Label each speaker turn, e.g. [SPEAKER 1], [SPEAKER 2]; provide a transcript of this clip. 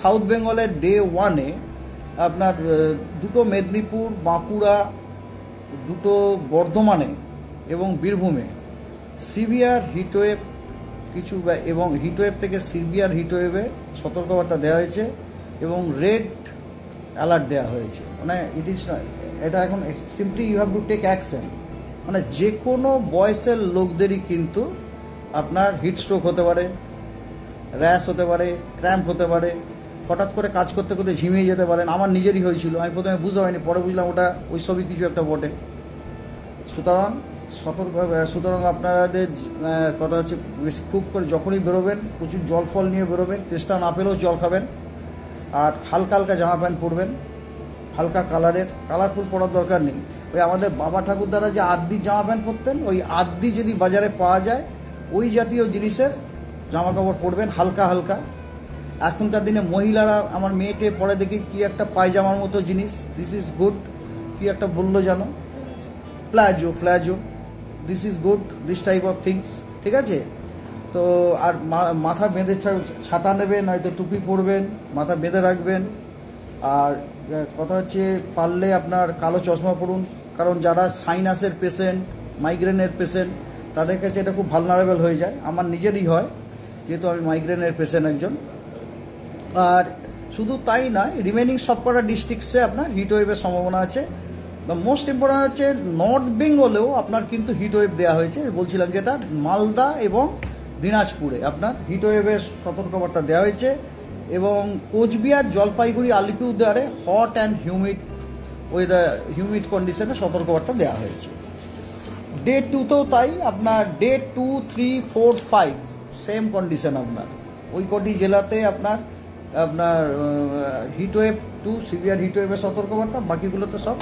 [SPEAKER 1] South বেঙ্গলের day ওয়ানে আপনার দুটো মেদিনীপুর, বাঁকুড়া, দুটো বর্ধমানে এবং বীরভূমে। সিভিয়ার হিটওয়েভ কিছু এবং হিটওয়েভ থেকে সিভিয়ার হিটওয়েভে সতর্কবার্তা দেওয়া হয়েছে এবং রেড অ্যালার্ট দেওয়া হয়েছে। মানে ইট ইজ এটা এখন simply you have to take action মানে যে কোনো বয়সের লোকদেরই কিন্তু আপনার হিট স্ট্রোক হতে পারে র্যাশ হতে পারে ক্র্যাম্প হতে পারে হঠাৎ করে কাজ করতে করতে ঝিমিয়ে যেতে পারেন। আমার নিজেরই হয়েছিল। আমি প্রথমে বুঝতে পারিনি, পরে বুঝলাম ওটা ওই সবই কিছু একটা বটে। সুতরাং সতর্ক সুতরাং আপনাদের কথা হচ্ছে খুব করে যখনই বেরোবেন, প্রচুর জল ফল নিয়ে বেরোবেন, তেষ্টা না পেলেও জল খাবেন। আর হালকা হালকা জামা প্যান্ট পরবেন, হালকা কালারের। কালারফুল পরার দরকার নেই। ওই আমাদের বাবা ঠাকুর দ্বারা যে আদ্দি জামা প্যান্ট পরতেন, ওই আদ্দি যদি বাজারে পাওয়া যায়, ওই জাতীয় জিনিসের জামা কাপড় পরবেন হালকা হালকা। এখনকার দিনে মহিলারা আমার মেয়েটে পরে দেখি কি একটা পায়জামার মতো জিনিস। দিস ইজ গুড কি একটা বলল জানো palazzo palazzo this is good this type of things ঠিক আছে? তো আর মাথা বেঁধে ছাতা নেবেন, হয়তো টুপি পরবেন, মাথা বেঁধে রাখবেন। আর কথা হচ্ছে পারলে আপনার কালো চশমা পরুন। কারণ যারা সাইনাসের পেশেন্ট মাইগ্রেনের পেশেন্ট তাদের কাছে এটা খুব ভালনারেবল হয়ে যায়। আমার নিজেরই হয়। যেহেতু আমি মাইগ্রেনের পেশেন্ট একজন। আর শুধু তাই নয় রিমেনিং সবকটা ডিস্ট্রিক্টসে আপনার হিট ওয়েভের সম্ভাবনা আছে। দ্য মোস্ট ইম্পর্টেন্ট হচ্ছে নর্থ বেঙ্গলেও আপনার কিন্তু হিট ওয়েভ দেওয়া হয়েছে। বলছিলাম যেটা মালদা এবং দিনাজপুরে আপনার হিট ওয়েভের সতর্কবার্তা দেওয়া হয়েছে এবং Cooch Behar, Jalpaiguri, আলিপুরদুয়ারে hot and humid weather humid কন্ডিশনে সতর্কবার্তা দেওয়া হয়েছে। ডে টুতেও তাই, আপনার day two three four five same condition আপনার। ওই কটি জেলাতে আপনার আপনার heat wave to severe heat ওয়েভের সতর্কবার্তা বাকিগুলোতে সব